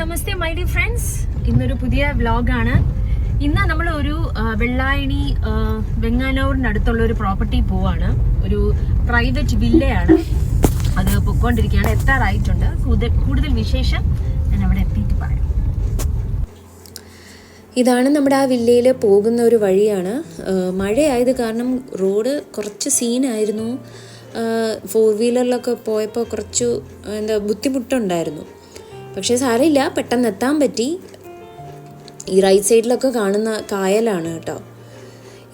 Namaste my D friends ഇന്നൊരു പുതിയ വ്ലോഗാണ് ഇന്ന് നമ്മൾ ഒരു വെള്ളായണി വെങ്ങാനൂറിനടുത്തുള്ള ഒരു പ്രോപ്പർട്ടി പോവാണ്. ഒരു പ്രൈവറ്റ് വില്ലയാണ് അത് പൊക്കോണ്ടിരിക്കുകയാണ്. എത്താറായിട്ടുണ്ട്. കൂടുതൽ വിശേഷം ഞാൻ അവിടെ എത്തിയിട്ട് പറയാം. ഇതാണ് നമ്മുടെ ആ വില്ലയിൽ പോകുന്ന ഒരു വഴിയാണ്. മഴയായത് കാരണം റോഡ് കുറച്ച് സീനായിരുന്നു. ഫോർ വീലറിലൊക്കെ പോയപ്പോൾ കുറച്ച് എന്താ ബുദ്ധിമുട്ടുണ്ടായിരുന്നു. പക്ഷേ സാരമില്ല പെട്ടെന്ന് എത്താൻ പറ്റി. ഈ റൈറ്റ് സൈഡിലൊക്കെ കാണുന്ന കായലാണ് കേട്ടോ.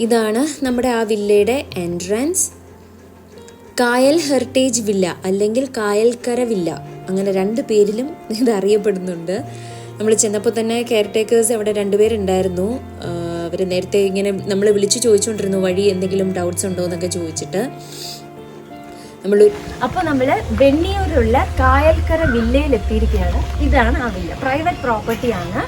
ഇതാണ് നമ്മുടെ ആ വില്ലയുടെ എൻട്രൻസ് കായൽ ഹെറിറ്റേജ് വില്ല അല്ലെങ്കിൽ കായൽക്കര വില്ല. അങ്ങനെ രണ്ട് പേരിലും ഇത് അറിയപ്പെടുന്നുണ്ട്. നമ്മൾ ചെന്നപ്പോൾ തന്നെ കെയർ ടേക്കേഴ്സ് അവിടെ രണ്ടുപേരുണ്ടായിരുന്നു അവർ നേരത്തെ ഇങ്ങനെ നമ്മൾ വിളിച്ചു ചോദിച്ചുകൊണ്ടിരുന്നു വഴി എന്തെങ്കിലും ഡൗട്ട്സ് ഉണ്ടോ? എന്നൊക്കെ ചോദിച്ചിട്ട്. നമ്മൾ അപ്പോൾ നമ്മൾ വെണ്ണിയൂരുള്ള കായൽക്കര വില്ലയിൽ എത്തിയിരിക്കുകയാണ്. ഇതാണ് ആ വില്ല. പ്രൈവറ്റ് പ്രോപ്പർട്ടിയാണ്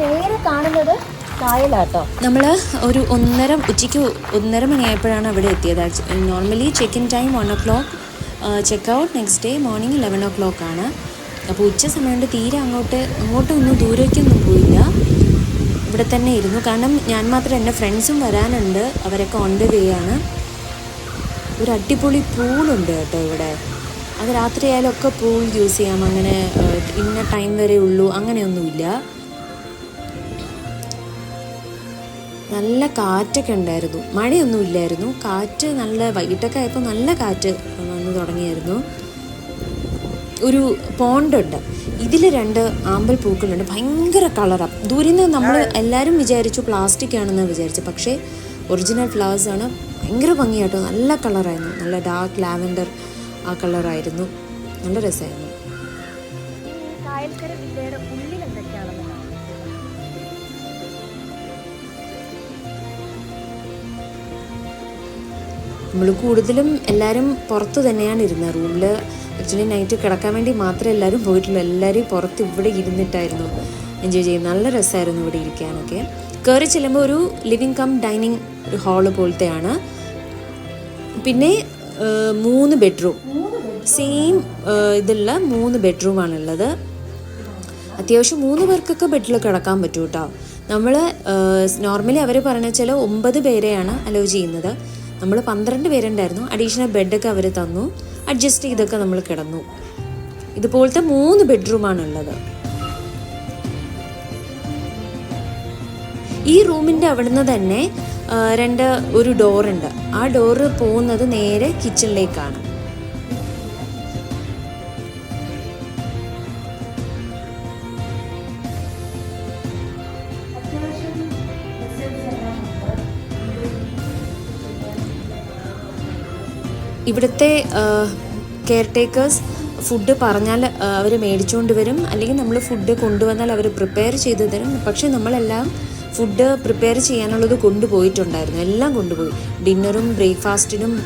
നേരെ കാണുന്നത് കായലാട്ടോ. നമ്മൾ ഒരു ഒന്നര ഉച്ചയ്ക്ക് ഒന്നര മണിയായപ്പോഴാണ് അവിടെ എത്തിയത്. Normally check in time one o'clock check out next day morning eleven o'clock ആണ്. അപ്പോൾ ഉച്ച സമയം കൊണ്ട് തീരെ അങ്ങോട്ട് അങ്ങോട്ടൊന്നും ദൂരേക്കൊന്നും പോയില്ല. ഇവിടെ തന്നെ ഇരുന്നു. കാരണം ഞാൻ മാത്രം എന്റെ ഫ്രണ്ട്സും വരാനുണ്ട്. അവരൊക്കെ ഓൺ ദ ഒരു അടിപൊളി പൂളുണ്ട് കേട്ടോ ഇവിടെ. അത് രാത്രി ആയാലും ഒക്കെ പൂൾ യൂസ് ചെയ്യാം. അങ്ങനെ ഇന്ന ടൈം വരെ ഉള്ളൂ. അങ്ങനെയൊന്നുമില്ല. നല്ല കാറ്റൊക്കെ ഉണ്ടായിരുന്നു. മഴയൊന്നും ഇല്ലായിരുന്നു കാറ്റ് നല്ല വൈകിട്ടൊക്കെ ആയപ്പോൾ നല്ല കാറ്റ് വന്ന് തുടങ്ങിയായിരുന്നു. ഒരു പോണ്ടുണ്ട് ഇതിൽ രണ്ട് ആമ്പൽ പൂക്കളുണ്ട്. ഭയങ്കര കളറാണ് ദൂരെ നിന്ന് നമ്മൾ എല്ലാവരും വിചാരിച്ചു പ്ലാസ്റ്റിക് ആണെന്ന് വിചാരിച്ചു. പക്ഷേ ഒറിജിനൽ ഫ്ലവേഴ്സ് ആണ് ഭയങ്കര ഭംഗിയാട്ടോ. നല്ല കളറായിരുന്നു നല്ല ഡാർക്ക് ലാവൻഡർ ആ കളറായിരുന്നു നല്ല രസമായിരുന്നു കായൽക്കര വില്ലയുടെ ഉള്ളിൽ എന്തൊക്കെയാണെന്ന് നമ്മൾ കൂടുതലും എല്ലാവരും പുറത്ത് തന്നെയാണ് ഇരുന്നത്. റൂമിൽ ആക്ച്വലി നൈറ്റ് കിടക്കാൻ വേണ്ടി മാത്രമേ എല്ലാവരും പോയിട്ടുള്ളൂ. എല്ലാവരും പുറത്ത് ഇവിടെ ഇരുന്നിട്ടായിരുന്നു എൻജോയ് ചെയ്യും നല്ല രസമായിരുന്നു ഇവിടെ ഇരിക്കാനൊക്കെ. കയറി ചെല്ലുമ്പോൾ ഒരു ലിവിങ് കം ഡൈനിങ് ഹാൾ പോലത്തെയാണ്. പിന്നെ മൂന്ന് ബെഡ്റൂം സെയിം ഇതുള്ള മൂന്ന് ബെഡ്റൂമാണുള്ളത് അത്യാവശ്യം മൂന്ന് പേർക്കൊക്കെ ബെഡിൽ കിടക്കാൻ പറ്റും കേട്ടോ നമ്മൾ നോർമലി അവർ പറഞ്ഞ വെച്ചാൽ ഒമ്പത് പേരെയാണ് അലോ ചെയ്യുന്നത്. നമ്മൾ പന്ത്രണ്ട് പേരുണ്ടായിരുന്നു. അഡീഷണൽ ബെഡൊക്കെ അവർ തന്നു. അഡ്ജസ്റ്റ് ചെയ്തൊക്കെ നമ്മൾ കിടന്നു. ഇതുപോലത്തെ മൂന്ന് ബെഡ്റൂമാണ് ഉള്ളത് ഈ റൂമിന്റെ അവിടുന്ന് തന്നെ രണ്ട് ഒരു ഡോറുണ്ട്. ആ ഡോറ് പോകുന്നത് നേരെ കിച്ചണിലേക്കാണ്. ഇവിടുത്തെ കെയർ ടേക്കേഴ്സ് ഫുഡ് പറഞ്ഞാൽ അവർ മേടിച്ചുകൊണ്ട് വരും. അല്ലെങ്കിൽ നമ്മൾ ഫുഡ് കൊണ്ടുവന്നാൽ അവർ പ്രിപ്പയർ ചെയ്ത് തരും. പക്ഷേ നമ്മളെല്ലാം ഫുഡ് പ്രിപ്പയർ ചെയ്യാനുള്ളത് കൊണ്ടുപോയിട്ടുണ്ടായിരുന്നു. എല്ലാം കൊണ്ടുപോയി. ഡിന്നറും ബ്രേക്ക്ഫാസ്റ്റിനും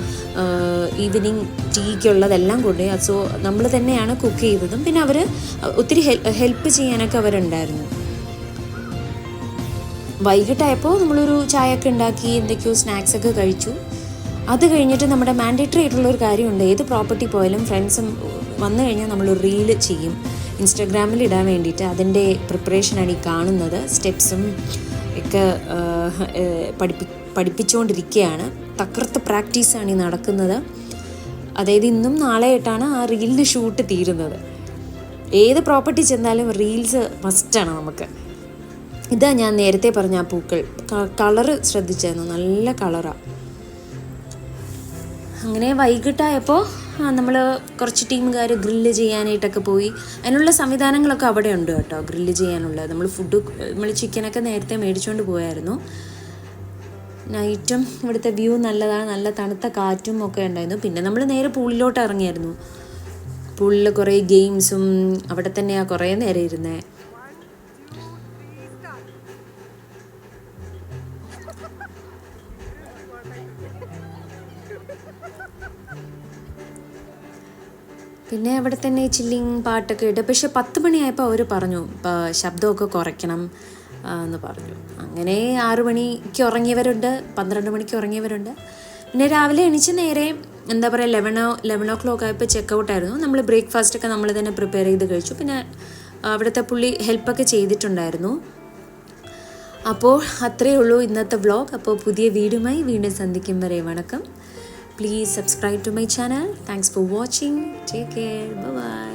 ഈവനിങ് ടീക്കുള്ളതെല്ലാം കൊണ്ടുപോയി. സോ നമ്മൾ തന്നെയാണ് കുക്ക് ചെയ്തതും. പിന്നെ അവർ ഒത്തിരി ഹെൽപ്പ് ചെയ്യാനൊക്കെ അവരുണ്ടായിരുന്നു. വൈകിട്ടായപ്പോൾ നമ്മളൊരു ചായയൊക്കെ ഉണ്ടാക്കി എന്തൊക്കെയോ സ്നാക്സൊക്കെ കഴിച്ചു. അത് കഴിഞ്ഞിട്ട് നമ്മുടെ മാൻഡേറ്ററി ആയിട്ടുള്ള ഒരു കാര്യമുണ്ട്. ഏത് പ്രോപ്പർട്ടി പോയാലും ഫ്രണ്ട്സും വന്നു കഴിഞ്ഞാൽ നമ്മൾ റീൽ ചെയ്യും. ഇൻസ്റ്റഗ്രാമിൽ ഇടാൻ വേണ്ടിയിട്ട് അതിന്റെ പ്രിപ്പറേഷനാണ് ഈ കാണുന്നത്. സ്റ്റെപ്സും ഒക്കെ പഠിപ്പി പഠിപ്പിച്ചുകൊണ്ടിരിക്കുകയാണ്. തകർത്ത് പ്രാക്ടീസാണ് ഈ നടക്കുന്നത്. അതായത് ഇന്നും നാളെയായിട്ടാണ് ആ റീലിന്റെ ഷൂട്ട് തീരുന്നത്. ഏത് പ്രോപ്പർട്ടി ചെന്നാലും റീൽസ് മസ്റ്റാണ് നമുക്ക്. ഇതാ ഞാൻ നേരത്തെ പറഞ്ഞ ആ പൂക്കൾ. കളറ് ശ്രദ്ധിച്ചായിരുന്നു. നല്ല കളറാണ് അങ്ങനെ വൈകിട്ടായപ്പോൾ നമ്മൾ കുറച്ച് ടീമുകാർ ഗ്രില്ല് ചെയ്യാനായിട്ടൊക്കെ പോയി. അതിനുള്ള സംവിധാനങ്ങളൊക്കെ അവിടെ ഉണ്ട് കേട്ടോ ഗ്രില്ല് ചെയ്യാനുള്ള നമ്മൾ ഫുഡ് നമ്മൾ ചിക്കനൊക്കെ നേരത്തെ മേടിച്ചുകൊണ്ട് പോയായിരുന്നു. നൈറ്റും ഇവിടുത്തെ വ്യൂ നല്ലതാണ് നല്ല തണുത്ത കാറ്റും ഒക്കെ ഉണ്ടായിരുന്നു. പിന്നെ നമ്മൾ നേരെ പൂളിലോട്ട് ഇറങ്ങിയായിരുന്നു. പൂളിൽ കുറേ ഗെയിംസും അവിടെ തന്നെയാണ് കുറേ നേരം ഇരുന്നേ. പിന്നെ അവിടെ തന്നെ ചില്ലിങ് പാട്ടൊക്കെ ഇട്ട്. പക്ഷെ പത്ത് മണിയായപ്പോൾ അവർ പറഞ്ഞു ശബ്ദമൊക്കെ കുറയ്ക്കണം എന്ന് പറഞ്ഞു. അങ്ങനെ ആറു മണിക്ക് ഉറങ്ങിയവരുണ്ട് പന്ത്രണ്ട് മണിക്ക് ഉറങ്ങിയവരുണ്ട്. പിന്നെ രാവിലെ എണീച്ച് നേരെ എന്താ പറയുക ലെവനോ ലെവൻ ഓ ക്ലോക്ക് ആയപ്പോൾ ചെക്ക് ഔട്ട് ആയിരുന്നു. നമ്മൾ ബ്രേക്ക്ഫാസ്റ്റ് ഒക്കെ നമ്മൾ തന്നെ പ്രിപ്പയർ ചെയ്ത് കഴിച്ചു. പിന്നെ അവിടുത്തെ പുള്ളി ഹെൽപ്പൊക്കെ ചെയ്തിട്ടുണ്ടായിരുന്നു. അപ്പോൾ അത്രയേ ഉള്ളൂ ഇന്നത്തെ വ്ളോഗ് അപ്പോൾ പുതിയ വീടുമായി വീണ്ടും സന്ധിക്കും വരെ. വണക്കം. Please subscribe to my channel. Thanks for watching. Take care. Bye bye.